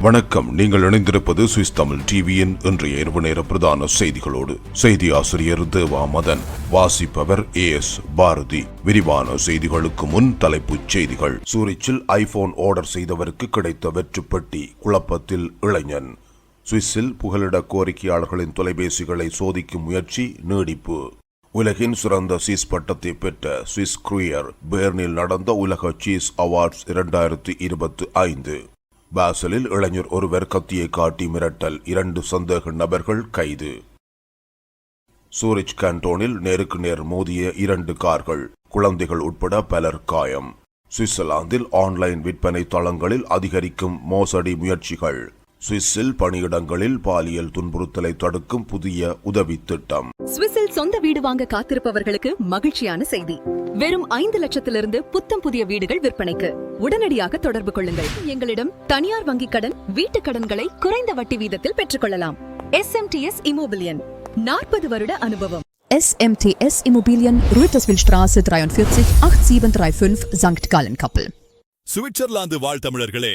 வணக்கம். நீங்கள் இணைந்திருப்பது சுவிஸ் தமிழ் டிவியின் இன்றைய இரவு நேர பிரதான செய்திகளோடு. செய்தி ஆசிரியர் தேவா மதன் வாசிப்பவர் ஏ எஸ் பாரதி. விரிவான செய்திகளுக்கு முன் தலைப்புச் செய்திகள். சூரிச்சில் ஐபோன் ஆர்டர் செய்தவருக்கு கிடைத்த வெற்றுப்பட்டி குழப்பத்தில் இளைஞன். சுவிஸில் புகலிட கோரிக்கையாளர்களின் தொலைபேசிகளை சோதிக்கும் முயற்சி நீடிப்பு. உலகின் சிறந்த சீஸ் பட்டத்தை பெற்ற சுவிஸ் குரியர் பேர்னில் நடந்த உலக சீஸ் அவார்ட்ஸ் இரண்டாயிரத்தி இருபத்தி ஐந்து. பாசலில் இளைஞர் ஒருவர் கத்தியை காட்டி மிரட்டல் இரண்டு சந்தேக நபர்கள் கைது. சூரிச் கேண்டோனில் நேருக்கு நேர் மோதிய இரண்டு கார்கள் குழந்தைகள் உட்பட பலர் காயம். சுவிட்சர்லாந்தில் ஆன்லைன் விற்பனை தளங்களில் அதிகரிக்கும் மோசடி முயற்சிகள். சுவிஸில் பணியிடங்களில் பாலியல் துன்புறுத்தலை தடுக்கும் புதிய உதவி திட்டம். சுவிஸில் சொந்த வீடு வாங்க காத்திருப்பவர்களுக்கு மகிழ்ச்சியான செய்தி. வெறும் ஐந்து லட்சத்திலிருந்து புத்தம் புதிய வீடுகள் விற்பனைக்கு. உடனடியாக தொடர்பு கொள்ளுங்கள். எங்களிடம் தனியார் வங்கிக் கடன் வீட்டுக் கடன்களை குறைந்த வட்டி வீதத்தில் பெற்றுக்கொள்ளலாம். எஸ்எம்டிஎஸ் இமோபிலியன் நாற்பது வருட அனுபவம். SMTS Immobilien, Rüterswildstraße 43 8735 St. Gallen-Kappel. Switzerland வாழ்த்தமிழர்களே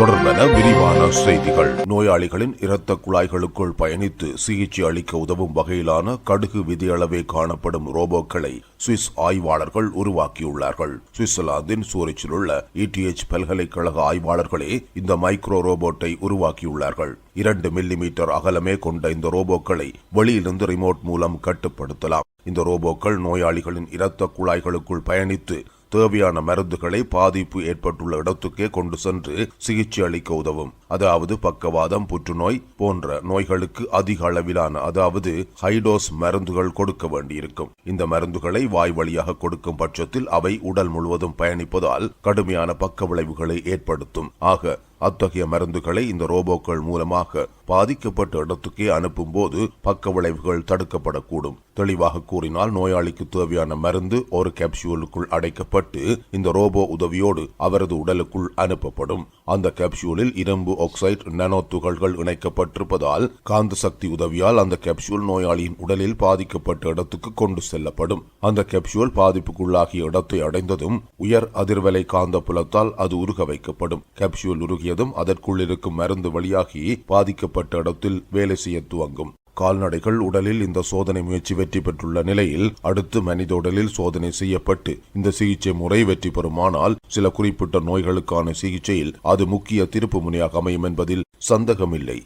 தொடர்ந்தன விரிவான செய்திகள். நோயாளிகளின் இரத்த குழாய்களுக்குள் பயணித்து சிகிச்சை அளிக்க உதவும் வகையிலான கடுகு விதியளவே காணப்படும் ரோபோக்களை சுவிஸ் ஆய்வாளர்கள் உருவாக்கியுள்ளார்கள். சுவிட்சர்லாந்தின் சூரிச்சில் உள்ள இடிஎச் பல்கலைக்கழக ஆய்வாளர்களே இந்த மைக்ரோ ரோபோட்டை உருவாக்கியுள்ளார்கள். இரண்டு மில்லிமீட்டர் அகலமே கொண்ட இந்த ரோபோக்களை வெளியிலிருந்து ரிமோட் மூலம் கட்டுப்படுத்தலாம். இந்த ரோபோக்கள் நோயாளிகளின் இரத்த குழாய்களுக்குள் பயணித்து தேவையான மருந்துகளை பாதிப்பு ஏற்பட்டுள்ள இடத்துக்கே கொண்டு சென்று சிகிச்சை அளிக்க உதவும். அதாவது பக்கவாதம் புற்றுநோய் போன்ற நோய்களுக்கு அதிக அளவிலான அதாவது ஹைடோஸ் மருந்துகள் கொடுக்க வேண்டியிருக்கும். இந்த மருந்துகளை வாய் வழியாக கொடுக்கும் பட்சத்தில் அவை உடல் முழுவதும் பயணிப்பதால் கடுமையான பக்க விளைவுகளை ஏற்படுத்தும். ஆக அத்தகைய மருந்துகளை இந்த ரோபோக்கள் மூலமாக பாதிக்கப்பட்ட இடத்துக்கே அனுப்பும் போது பக்க விளைவுகள் தடுக்கப்படக்கூடும். தெளிவாக கூறினால் நோயாளிக்கு தேவையான மருந்து ஒரு கேப்சியூலுக்குள் அடைக்கப்பட்டு இந்த ரோபோ உதவியோடு அவரது உடலுக்குள் அனுப்பப்படும். அந்த கேப்சியூலில் இரும்பு ஆக்சைடு நானோ துகள்கள் இணைக்கப்பட்டிருப்பதால் காந்த சக்தி உதவியால் அந்த கேப்சியூல் நோயாளியின் உடலில் பாதிக்கப்பட்ட இடத்துக்கு கொண்டு செல்லப்படும். அந்த கேப்சியூல் பாதிப்புக்குள்ளாகிய இடத்தை அடைந்ததும் உயர் அதிர்வலை காந்த புலத்தால் அது உருக வைக்கப்படும். கேப்சூல் தொடங்கியதும் அதற்குள் இருக்கும் மருந்து வழியாகி பாதிக்கப்பட்ட இடத்தில் வேலை செய்ய துவங்கும். கால்நடைகள் உடலில் இந்த சோதனை முயற்சி வெற்றி பெற்றுள்ள நிலையில் அடுத்து மனித உடலில் சோதனை செய்யப்பட்டு இந்த சிகிச்சை முறை வெற்றி பெறுமானால் சில குறிப்பிட்ட நோய்களுக்கான சிகிச்சையில் அது முக்கிய திருப்பு முனையாக அமையும் என்பதில் சந்தேகமில்லை.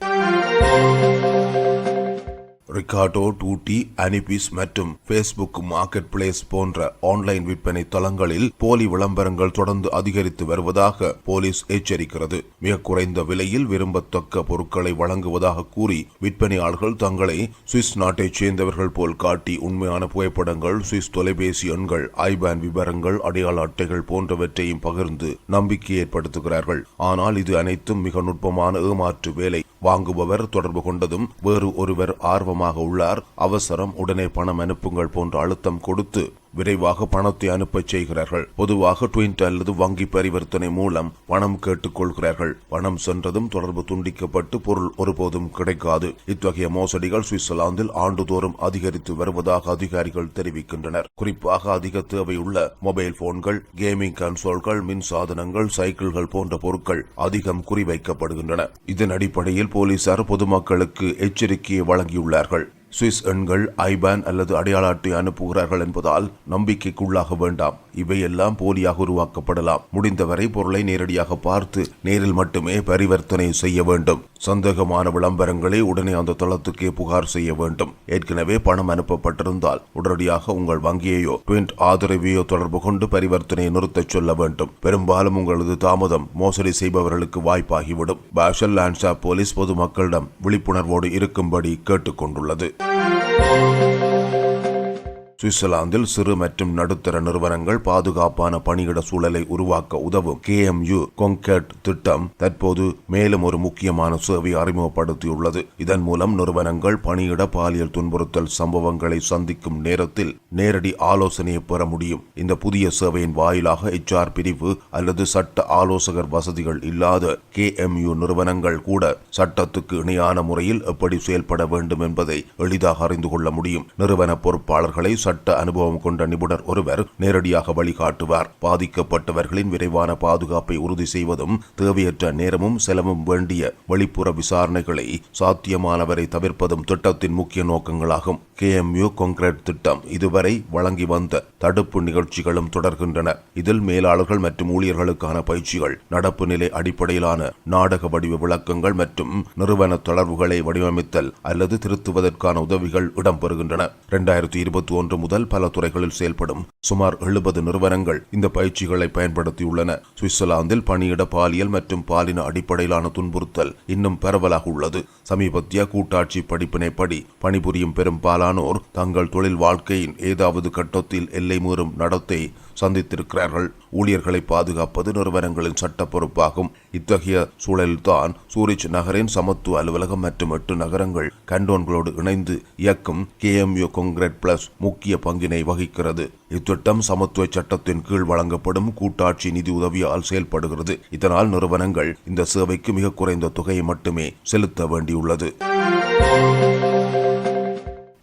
ரிகார்டோ டூட்டி அனிபிஸ் மற்றும் ஃபேஸ்புக் மார்க்கெட் பிளேஸ் போன்ற ஆன்லைன் விற்பனை தளங்களில் போலி விளம்பரங்கள் தொடர்ந்து அதிகரித்து வருவதாக போலீஸ் எச்சரிக்கிறது. மிக குறைந்த விலையில் விரும்பத்தக்க பொருட்களை வழங்குவதாக கூறி விற்பனையாளர்கள் தங்களை சுவிஸ் நாட்டைச் சேர்ந்தவர்கள் போல் காட்டி உண்மையான புகைப்படங்கள் சுவிஸ் தொலைபேசி எண்கள் ஐபேன் விவரங்கள் அடையாள அட்டைகள் போன்றவற்றையும் பகிர்ந்து நம்பிக்கை ஏற்படுத்துகிறார்கள். ஆனால் இது அனைத்தும் மிக நுட்பமான ஏமாற்று வேலை. வாங்குபவர் தொடர்பு கொண்டதும் வேறு ஒருவர் ஆர்வமாக உள்ளார். அவசரம் உடனே பணம் அனுப்புங்கள் போன்ற அழுத்தம் கொடுத்து விரைவாக பணத்தை அனுப்பச் செய்கிறார்கள். பொதுவாக ட்விண்ட் அல்லது வங்கி பரிவர்த்தனை மூலம் பணம் கேட்டுக் கொள்கிறார்கள் பணம் சென்றதும் தொடர்பு துண்டிக்கப்பட்டு பொருள் ஒருபோதும் கிடைக்காது. இத்தகைய மோசடிகள் சுவிட்சர்லாந்தில் ஆண்டுதோறும் அதிகரித்து வருவதாக அதிகாரிகள் தெரிவிக்கின்றனர். குறிப்பாக அதிக தேவையுள்ள மொபைல் போன்கள் கேமிங் கன்சோல்கள் மின் சாதனங்கள் சைக்கிள்கள் போன்ற பொருட்கள் அதிகம் குறிவைக்கப்படுகின்றன. இதன் அடிப்படையில் போலீசார் பொதுமக்களுக்கு எச்சரிக்கையை வழங்கியுள்ளார்கள். சுவிஸ் எண்கள் ஐபான் அல்லது அடையாள அட்டை அனுப்புகிறார்கள் என்பதால் நம்பிக்கைக்குள்ளாக வேண்டாம். இவையெல்லாம் போலியாக உருவாக்கப்படலாம். முடிந்தவரை பொருளை நேரடியாக பார்த்து நேரில் மட்டுமே பரிவர்த்தனை செய்ய வேண்டும். சந்தேகமான விளம்பரங்களை உடனே அந்த தளத்துக்கே புகார் செய்ய வேண்டும். ஏற்கனவே பணம் அனுப்பப்பட்டிருந்தால் உடனடியாக உங்கள் வங்கியையோ பிரிண்ட் ஆதரவையோ தொடர்பு கொண்டு பரிவர்த்தனையை நிறுத்தச் சொல்ல வேண்டும். பெரும்பாலும் உங்களது தாமதம் மோசடி செய்பவர்களுக்கு வாய்ப்பாகிவிடும். பாஷல் லான்சா போலீஸ் பொதுமக்களிடம் விழிப்புணர்வோடு இருக்கும்படி கேட்டுக்கொண்டுள்ளது. Thank you. சுவிட்சர்லாந்தில் சிறு மற்றும் நடுத்தர நிறுவனங்கள் பாதுகாப்பான பணியிட சூழலை உருவாக்க உதவும் கேஎம்யு கொங்கட் திட்டம் தற்போது மேலும் ஒரு முக்கியமான சேவை அறிமுகப்படுத்தியுள்ளது. இதன் மூலம் நிறுவனங்கள் பணியிட பாலியல் துன்புறுத்தல் சம்பவங்களை சந்திக்கும் நேரத்தில் நேரடி ஆலோசனையை பெற முடியும். இந்த புதிய சேவையின் வாயிலாக எச்ஆர் பிரிவு அல்லது சட்ட ஆலோசகர் வசதிகள் இல்லாத கே எம் யு நிறுவனங்கள் கூட சட்டத்துக்கு இணையான முறையில் எப்படி செயல்பட வேண்டும் என்பதை எளிதாக அறிந்து கொள்ள முடியும். நிறுவன பொறுப்பாளர்களை சட்ட அனுபவம் கொண்ட நிபுணர் ஒருவர் நேரடியாக வழிகாட்டுவார். பாதிக்கப்பட்டவர்களின் விரைவான பாதுகாப்பை உறுதி செய்வதும் தேவையற்ற நேரமும் செலவும் வேண்டிய வெளிப்புற விசாரணைகளை சாத்தியமானவரை தவிர்ப்பதும் திட்டத்தின் முக்கிய நோக்கங்களாகும். கே. எம்யூ கான்கிரீட் திட்டம் இதுவரை வழங்கி வந்த தடுப்பு நிகழ்ச்சிகளும் தொடர்கின்றன. இதில் மேலாளர்கள் மற்றும் ஊழியர்களுக்கான பயிற்சிகள் நடப்பு நிலை அடிப்படையிலான நாடக வடிவ விளக்கங்கள் மற்றும் நிறுவன தொடர்புகளை வடிவமைத்தல் அல்லது திருத்துவதற்கான உதவிகள் இடம்பெறுகின்றன. இரண்டாயிரத்தி இருபத்தி ஒன்று முதல் பல துறைகளில் செயல்படும் சுமார் எழுபது நிறுவனங்கள் இந்த பயிற்சிகளை பயன்படுத்தியுள்ளன. சுவிட்சர்லாந்தில் பணியிட பாலியல் மற்றும் பாலின அடிப்படையிலான துன்புறுத்தல் இன்னும் பரவலாக உள்ளது. சமீபத்திய கூட்டாட்சி படிப்பினைப்படி பணிபுரியும் பெரும்பாலானோர் தங்கள் தொழில் வாழ்க்கையின் ஏதாவது கட்டத்தில் எல்லை மீறும் நடத்தை சந்தித்திருக்கிறார்கள். ஊழியர்களை பாதுகாப்பது நிறுவனங்களின் சட்ட பொறுப்பாகும். இத்தகைய சூழலில்தான் சூரிச் நகரின் சமத்துவ அலுவலகம் மற்றும் எட்டு நகரங்கள் கண்டோன்களோடு இணைந்து இயக்கும் கேஎம்யூ கொங்கிரட் பிளஸ் முக்கிய பங்கினை வகிக்கிறது. இத்திட்டம் சமத்துவ சட்டத்தின் கீழ் வழங்கப்படும் கூட்டாட்சி நிதி உதவியால் செயல்படுகிறது. இதனால் நிறுவனங்கள் இந்த சேவைக்கு மிக குறைந்த தொகையை மட்டுமே செலுத்த வேண்டியுள்ளது.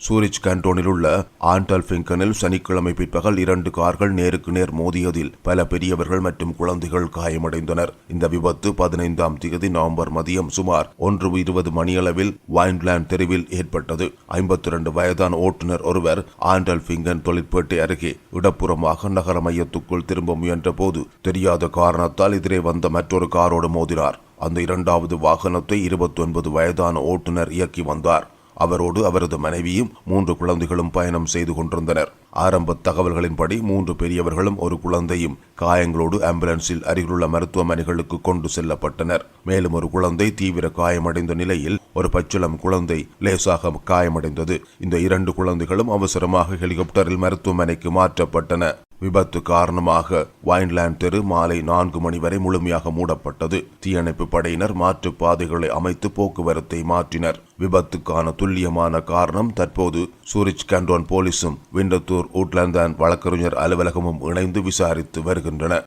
சூரிச் கேண்டோனில் உள்ள ஆண்டல்பிங்கனில் சனிக்கிழமை பிற்பகல் இரண்டு கார்கள் நேருக்கு நேர் மோதியதில் பல பெரியவர்கள் மற்றும் குழந்தைகள் காயமடைந்தனர். இந்த விபத்து பதினைந்தாம் தேதி நவம்பர் மதியம் சுமார் ஒன்று இருபது மணியளவில் வைன்லேண்ட் தெருவில் ஏற்பட்டது. ஐம்பத்தி இரண்டு வயதான ஓட்டுநர் ஒருவர் ஆண்டல்பிங்கன் தொழிற்பேட்டை அருகே இடப்புறமாக நகர மையத்துக்குள் திரும்ப முயன்ற போது தெரியாத காரணத்தால் எதிரே வந்த மற்றொரு காரோடு மோதினார். அந்த இரண்டாவது வாகனத்தை இருபத்தி ஒன்பது வயதான ஓட்டுநர் இயக்கி வந்தார். அவரோடு அவரது மனைவியும் மூன்று குழந்தைகளும் பயணம் செய்து கொண்டிருந்தனர். ஆரம்ப தகவல்களின்படி மூன்று பெரியவர்களும் ஒரு குழந்தையும் காயங்களோடு ஆம்புலன்ஸில் அருகிலுள்ள மருத்துவமனைகளுக்கு கொண்டு செல்லப்பட்டனர். மேலும் ஒரு குழந்தை தீவிர காயமடைந்த நிலையில் ஒரு பச்சிளம் குழந்தை லேசாக காயமடைந்தது. இந்த இரண்டு குழந்தைகளும் அவசரமாக ஹெலிகாப்டரில் மருத்துவமனைக்கு மாற்றப்பட்டன. விபத்து காரணமாக வைன்லேண்ட் தெரு மாலை நான்கு மணி வரை முழுமையாக மூடப்பட்டது. தீயணைப்பு படையினர் மாற்றுப் பாதைகளை அமைத்து போக்குவரத்தை மாற்றினர். விபத்துக்கான துல்லியமான காரணம் தற்போது சூரிச் கண்டோன் போலீசும் விண்டத்தூர் ஊட்லாந்தான் வழக்கறிஞர் அலுவலகமும் இணைந்து விசாரித்து வருகின்றன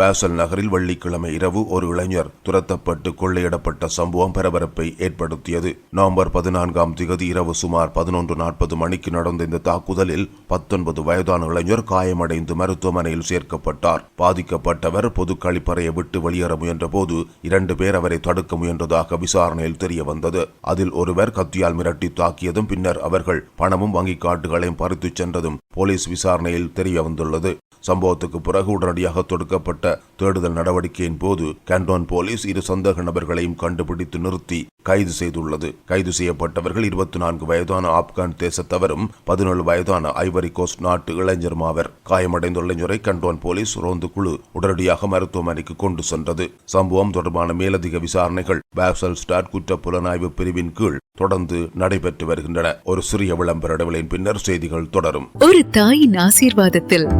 பாசல் நகரில் வெள்ளிக்கிழமை இரவு ஒரு இளைஞர் துரத்தப்பட்டு கொள்ளையிடப்பட்ட சம்பவம் பரபரப்பை ஏற்படுத்தியது. நவம்பர் பதினான்காம் திகதி இரவு சுமார் பதினொன்று நாற்பது மணிக்கு நடந்த இந்த தாக்குதலில் பத்தொன்பது வயதான இளைஞர் காயமடைந்து மருத்துவமனையில் சேர்க்கப்பட்டார். பாதிக்கப்பட்டவர் பொது கழிப்பறையை விட்டு வெளியேற முயன்றபோது இரண்டு பேர் அவரை தடுக்க முயன்றதாக விசாரணையில் தெரிய வந்தது அதில் ஒருவர் கத்தியால் மிரட்டி தாக்கியதும் பின்னர் அவர்கள் பணமும் வங்கிக் காட்டுகளையும் பறித்துச் சென்றதும் போலீஸ் விசாரணையில் தெரிய வந்துள்ளது சம்பவத்துக்கு பிறகு உடனடியாக தொடுக்கப்பட்ட தேடுதல் நடவடிக்கையின் போது கேண்டோன் போலீஸ் இரு சந்தேக நபர்களையும் கண்டுபிடித்து நிறுத்தி கைது செய்துள்ளது. கைது செய்யப்பட்டவர்கள் இருபத்தி நான்கு வயதான ஆப்கான் தேசத்தவரும் பதினேழு வயதான ஐவரி கோஸ்ட் நாட்டு இளைஞருமாவர் காயமடைந்த இளைஞரை கண்டோன் போலீஸ் ரோந்து குழு உடனடியாக மருத்துவமனைக்கு கொண்டு சென்றது. சம்பவம் தொடர்பான மேலதிக விசாரணைகள் பேப்சல் ஸ்டாட் குற்ற புலனாய்வு பிரிவின் கீழ் தொடர்ந்து நடைபெற்று வருகின்றன. ஒரு சிறிய விளம்பர இடைவெளியின் பின்னர் செய்திகள் தொடரும். ஒரு தாயின் ஆசீர்வாதத்தில்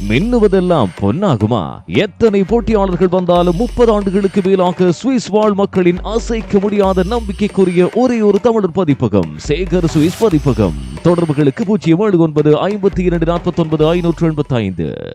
மின்னுவதெல்லாம் பொன்னாகுமா? எத்தனை போட்டியாளர்கள் வந்தாலும் முப்பது ஆண்டுகளுக்கு மேலாக சுவிஸ் வாழ் மக்களின் அசைக்க முடியாத நம்பிக்கைக்குரிய ஒரே ஒரு தமிழர் பதிப்பகம் சேகர் சுவிஸ் பதிப்பகம். தொடர்புகளுக்கு பூஜ்ஜியம் ஏழு ஒன்பது ஐம்பத்தி இரண்டு நாற்பத்தி ஒன்பது ஐநூற்று எண்பத்தி ஐந்து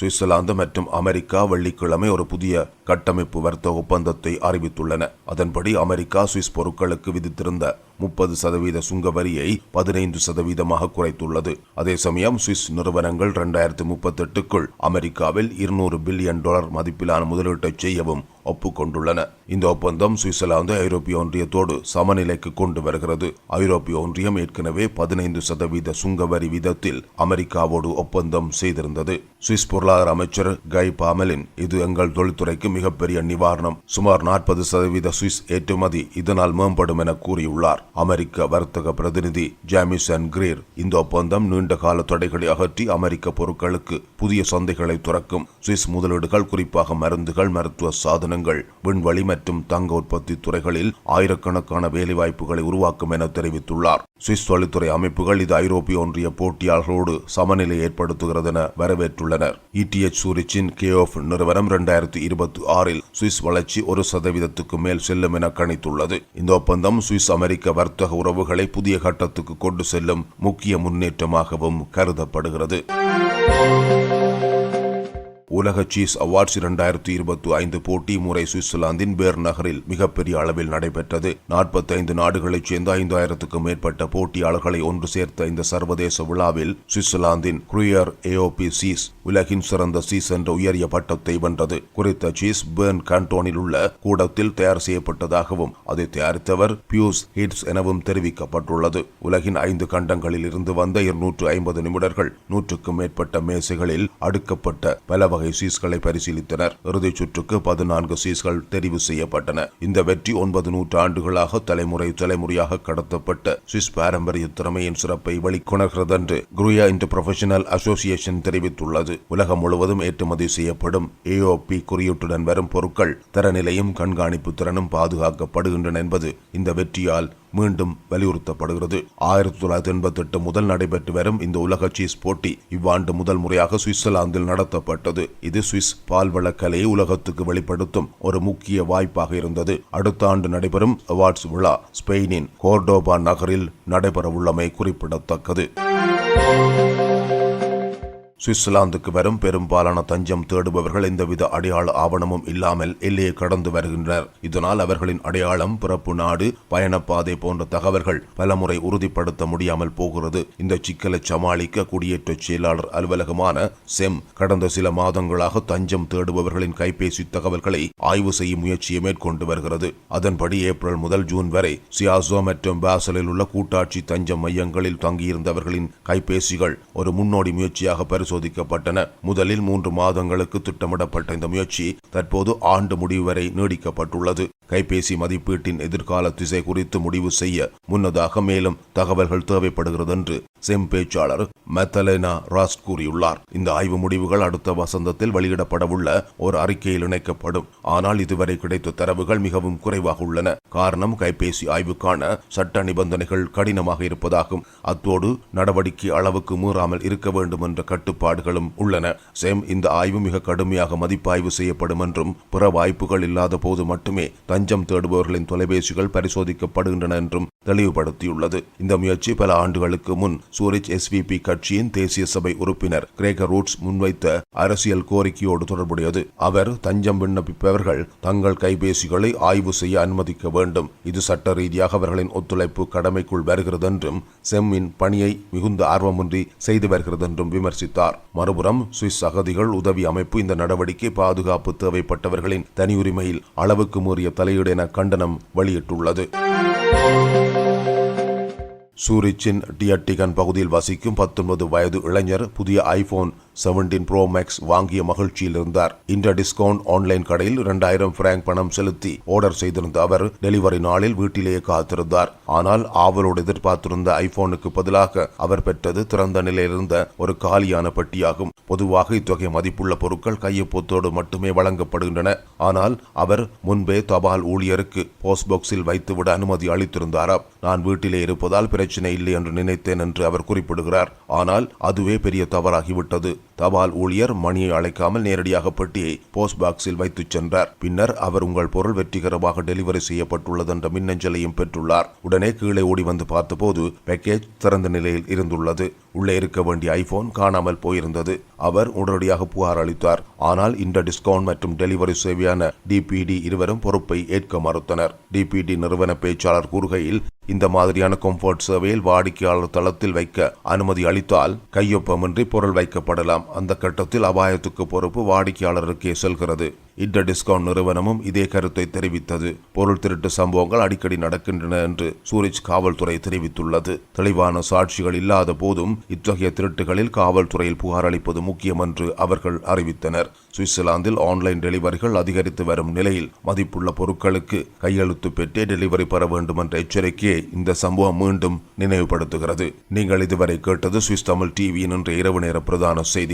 சுவிட்சர்லாந்து மற்றும் அமெரிக்கா வெள்ளிக்கிழமை ஒரு புதிய கட்டமைப்பு வர்த்தக ஒப்பந்தத்தை அறிவித்துள்ளன. அதன்படி அமெரிக்கா சுவிஸ் பொருட்களுக்கு விதித்திருந்த முப்பது சதவீத சுங்க வரியை பதினைந்து சதவீதமாக குறைத்துள்ளது. அதே சமயம் சுவிஸ் நிறுவனங்கள் இரண்டாயிரத்தி முப்பத்தெட்டுக்குள் அமெரிக்காவில் இருநூறு பில்லியன் டாலர் மதிப்பிலான முதலீட்டை செய்யவும் ஒப்புக்கொண்டுள்ளன. இந்த ஒப்பந்தம் சுவிட்சர்லாந்து ஐரோப்பிய ஒன்றியத்தோடு சமநிலைக்கு கொண்டு வருகிறது. ஐரோப்பிய ஒன்றியம் ஏற்கனவே பதினைந்து சதவீத சுங்க வரி வீதத்தில் அமெரிக்காவோடு ஒப்பந்தம் செய்திருந்தது. சுவிஸ் பொருளாதார அமைச்சர் கை பாமலின் இது எங்கள் தொழில்துறைக்கு மிகப்பெரிய நிவாரணம். சுமார் நாற்பது சதவீத சுவிஸ் ஏற்றுமதி இதனால் மேம்படும் என கூறியுள்ளார். அமெரிக்க வர்த்தக பிரதிநிதி ஜாமிசன் கிரீர் இந்த ஒப்பந்தம் நீண்ட கால தடைகளை அகற்றி அமெரிக்க பொருட்களுக்கு புதிய சந்தைகளை துறக்கும். சுவிஸ் முதலீடுகள் குறிப்பாக மருந்துகள் மருத்துவ சாதனங்கள் விண்வெளி மற்றும் தங்க உற்பத்தி துறைகளில் ஆயிரக்கணக்கான வேலைவாய்ப்புகளை உருவாக்கும் என தெரிவித்துள்ளார். சுவிஸ் தொழில்துறை அமைப்புகள் இது ஐரோப்பிய ஒன்றிய போட்டியாளர்களோடு சமநிலை ஏற்படுத்துகிறது என வரவேற்றுள்ளனர் இடிஎச் சூரிச்சின் கே ஆஃப் நிறுவனம் இரண்டாயிரத்தி இருபத்தி ஆறில் சுவிஸ் வளர்ச்சி ஒரு சதவீதத்துக்கு மேல் செல்லும் என கணித்துள்ளது. இந்த ஒப்பந்தம் சுவிஸ் அமெரிக்க வர்த்தக உறவுகளை புதிய கட்டத்துக்கு கொண்டு செல்லும் முக்கிய முன்னேற்றமாகவும் கருதப்படுகிறது. உலக சீஸ் அவார்ட்ஸ் இரண்டாயிரத்தி இருபத்தி ஐந்து போட்டி முறை சுவிட்சர்லாந்தின் பேர் நகரில் மிகப்பெரிய அளவில் நடைபெற்றது. நாற்பத்தைந்து நாடுகளைச் சேர்ந்த ஐந்தாயிரத்துக்கும் மேற்பட்ட போட்டியாளர்களை ஒன்று சேர்த்த இந்த சர்வதேச விழாவில் சுவிட்சர்லாந்தின் குரியர் ஏஓபி சீஸ் உலகின் சிறந்த சீஸ் என்ற உயரிய பட்டத்தை வென்றது. குறித்த சீஸ் பேர்ன் கண்டோனில் உள்ள கூடத்தில் தயார் செய்யப்பட்டதாகவும் அதை தயாரித்தவர் பியூஸ் ஹிட்ஸ் எனவும் தெரிவிக்கப்பட்டுள்ளது. உலகின் ஐந்து கண்டங்களில் இருந்து வந்த இருநூற்று ஐம்பது நிமிடர்கள் நூற்றுக்கும் மேற்பட்ட மேசைகளில் அடுக்கப்பட்ட பல வகை சீஸ்களை பரிசீலித்தனர். இறுதிச் சுற்றுக்கு பதினான்கு சீஸ்கள் தெரிவு செய்யப்பட்டன. இந்த வெற்றி ஒன்பது நூற்று ஆண்டுகளாக தலைமுறை தலைமுறையாக கடத்தப்பட்ட சுவிஸ் பாரம்பரிய திறமையின் சிறப்பை வெளிக்கொணர்கிறது என்று குருயா இன்டர் ப்ரொஃபஷனல் அசோசியேஷன் தெரிவித்துள்ளது. உலகம் முழுவதும் ஏற்றுமதி செய்யப்படும் ஏஓபி குறியீட்டுடன் வரும் பொருட்கள் தரநிலையும் கண்காணிப்பு திறனும் பாதுகாக்கப்படுகின்றன என்பது இந்த வெற்றியால் மீண்டும் வலியுறுத்தப்படுகிறது. ஆயிரத்தி தொள்ளாயிரத்தி எண்பத்தி எட்டு முதல் நடைபெற்று வரும் இந்த உலக சீஸ் போட்டி இவ்வாண்டு முதல் முறையாக சுவிட்சர்லாந்தில் நடத்தப்பட்டது. இது சுவிஸ் பால்வள கலையை உலகத்துக்கு வெளிப்படுத்தும் ஒரு முக்கிய வாய்ப்பாக இருந்தது. அடுத்த ஆண்டு நடைபெறும் அவார்ட்ஸ் விழா ஸ்பெயினின் கோர்டோபா நகரில் நடைபெறவுள்ளமை குறிப்பிடத்தக்கது. சுவிட்சர்லாந்துக்கு வரும் பெரும்பாலான தஞ்சம் தேடுபவர்கள் எந்தவித அடையாள ஆவணமும் இல்லாமல் எல்லையை கடந்து வருகின்றனர். இதனால் அவர்களின் அடையாளம் பிறப்பு நாடு பயணப்பாதை போன்ற தகவல்கள் பலமுறை உறுதிப்படுத்த முடியாமல் போகிறது. இந்த சிக்கலை சமாளிக்க குடியேற்ற செயலாளர் அலுவலகமான செம் கடந்த சில மாதங்களாக தஞ்சம் தேடுபவர்களின் கைபேசி தகவல்களை ஆய்வு செய்யும் முயற்சியை மேற்கொண்டு வருகிறது. அதன்படி ஏப்ரல் முதல் ஜூன் வரை சியாசோ மற்றும் பாசலில் உள்ள கூட்டாட்சி தஞ்சம் மையங்களில் தங்கியிருந்தவர்களின் கைபேசிகள் ஒரு முன்னோடி முயற்சியாக பரிசோதிக்கப்பட்டன. முதலில் மூன்று மாதங்களுக்கு திட்டமிடப்பட்ட இந்த முயற்சி தற்போது ஆண்டு முடிவு வரை நீடிக்கப்பட்டுள்ளது. கைபேசி மதிப்பீட்டின் எதிர்கால திசை குறித்து முடிவு செய்ய முன்னதாக மேலும் தகவல்கள் தேவைப்படுகிறது என்று செம் பேச்சாளர் மெத்தலேனா ராஸ்ட் கூறியுள்ளார். இந்த ஆய்வு முடிவுகள் அடுத்த வசந்தத்தில் வெளியிடப்படவுள்ள ஒரு அறிக்கையில் இணைக்கப்படும். ஆனால் இதுவரை கிடைத்த தரவுகள் மிகவும் குறைவாக உள்ளன. காரணம் கைபேசி ஆய்வுக்கான சட்ட நிபந்தனைகள் கடினமாக இருப்பதாகும். அத்தோடு நடவடிக்கை அளவுக்கு மீறாமல் இருக்க வேண்டும் என்ற கட்டுப்பாடுகளும் உள்ளன. செம் இந்த ஆய்வு மிக கடுமையாக மதிப்பாய்வு செய்யப்படும் என்றும் பிற வாய்ப்புகள் இல்லாத போது மட்டுமே தஞ்சம் தேடுபவர்களின் தொலைபேசிகள் பரிசோதிக்கப்படுகின்றன என்றும் தெளிவுபடுத்தியுள்ளது. இந்த முயற்சி பல ஆண்டுகளுக்கு முன் சூரிச் எஸ்விபி கட்சியின் தேசிய சபை உறுப்பினர் கிரேக ரூட்ஸ் முன்வைத்த அரசியல் கோரிக்கையோடு தொடர்புடையது. அவர் தஞ்சம் விண்ணப்பிப்பவர்கள் தங்கள் கைபேசிகளை ஆய்வு செய்ய அனுமதிக்க வேண்டும். இது சட்ட ரீதியாக அவர்களின் ஒத்துழைப்பு கடமைக்குள் வருகிறது என்றும் செம்மின் பணியை மிகுந்த ஆர்வமின்றி செய்து வருகிறது என்றும் விமர்சித்தார். மறுபுறம் சுவிஸ் அகதிகள் உதவி அமைப்பு இந்த நடவடிக்கை பாதுகாப்பு தேவைப்பட்டவர்களின் தனியுரிமையில் அளவுக்கு மீறிய தலையீடு என கண்டனம் வெளியிட்டுள்ளது. சூரிச்சின் டியட்டிகன் பகுதியில் வசிக்கும் பத்தொன்பது வயது இளைஞர் புதிய ஐபோன் செவன்டீன் ப்ரோ மேக்ஸ் வாங்கிய மகிழ்ச்சியில் இருந்தார். இந்த டிஸ்கவுண்ட் ஆன்லைன் கடையில் இரண்டாயிரம் பிராங்க் பணம் செலுத்தி ஆர்டர் செய்திருந்த அவர் டெலிவரி நாளில் வீட்டிலேயே காத்திருந்தார். ஆனால் ஆவலோடு எதிர்பார்த்திருந்த ஐபோனுக்கு பதிலாக அவர் பெற்றது திறந்த நிலையிலிருந்த ஒரு காலியான பெட்டியாகும். பொதுவாக இத்தொகை மதிப்புள்ள பொருட்கள் கையொப்பத்தோடு மட்டுமே வழங்கப்படுகின்றன. ஆனால் அவர் முன்பே தபால் ஊழியருக்கு போஸ்ட் பாக்ஸில் வைத்துவிட அனுமதி அளித்திருந்தாராம். நான் வீட்டிலே இருப்பதால் பிரச்சனை இல்லை என்று நினைத்தேன் என்று அவர் குறிப்பிடுகிறார். ஆனால் அதுவே பெரிய தவறாகிவிட்டது. தபால் ஊழியர் மணியை அழைக்காமல் நேரடியாக பெட்டியை போஸ்ட் பாக்ஸில் வைத்துச் சென்றார். பின்னர் அவர் உங்கள் பொருள் வெற்றிகரமாக டெலிவரி செய்யப்பட்டுள்ளது என்ற மின்னஞ்சலையும் பெற்றுள்ளார். உடனே கீழே ஓடி வந்து பார்த்தபோது பேக்கேஜ் திறந்த நிலையில் இருந்துள்ளது. உள்ளே இருக்க வேண்டிய ஐபோன் காணாமல் போயிருந்தது. அவர் உடனடியாக புகார் அளித்தார். ஆனால் இந்த டிஸ்கவுண்ட் மற்றும் டெலிவரி சேவையான டிபிடி இருவரும் பொறுப்பை ஏற்க மறுத்தனர். டிபிடி நிறுவன பேச்சாளர் கூறுகையில் இந்த மாதிரியான கம்ஃபர்ட் சேவையில் வாடிக்கையாளர் தளத்தில் வைக்க அனுமதி அளித்தால் கையொப்பமின்றி பொருள் வைக்கப்படலாம். அந்த கட்டத்தில் அபாயத்துக்கு பொறுப்பு வாடிக்கையாளருக்கே செல்கிறது. இந்த டிஸ்கவுண்ட் நிறுவனமும் இதே கருத்தை தெரிவித்தது. பொருள் திருட்டு சம்பவங்கள் அடிக்கடி நடக்கின்றன என்று சூரிச் காவல்துறை தெரிவித்துள்ளது. தெளிவான சாட்சிகள் இல்லாத போதும் இத்தகைய திருட்டுகளில் காவல்துறையில் புகார் அளிப்பது முக்கியம் என்று அவர்கள் அறிவித்தனர். சுவிட்சர்லாந்தில் ஆன்லைன் டெலிவரிகள் அதிகரித்து வரும் நிலையில் மதிப்புள்ள பொருட்களுக்கு கையெழுத்து பெற்றே டெலிவரி பெற வேண்டும் என்ற எச்சரிக்கையை இந்த சம்பவம் மீண்டும் நினைவுபடுத்துகிறது. நீங்கள் இதுவரை கேட்டது சுவிஸ் தமிழ் டிவியின் இன்று இரவு நேர பிரதான செய்தி.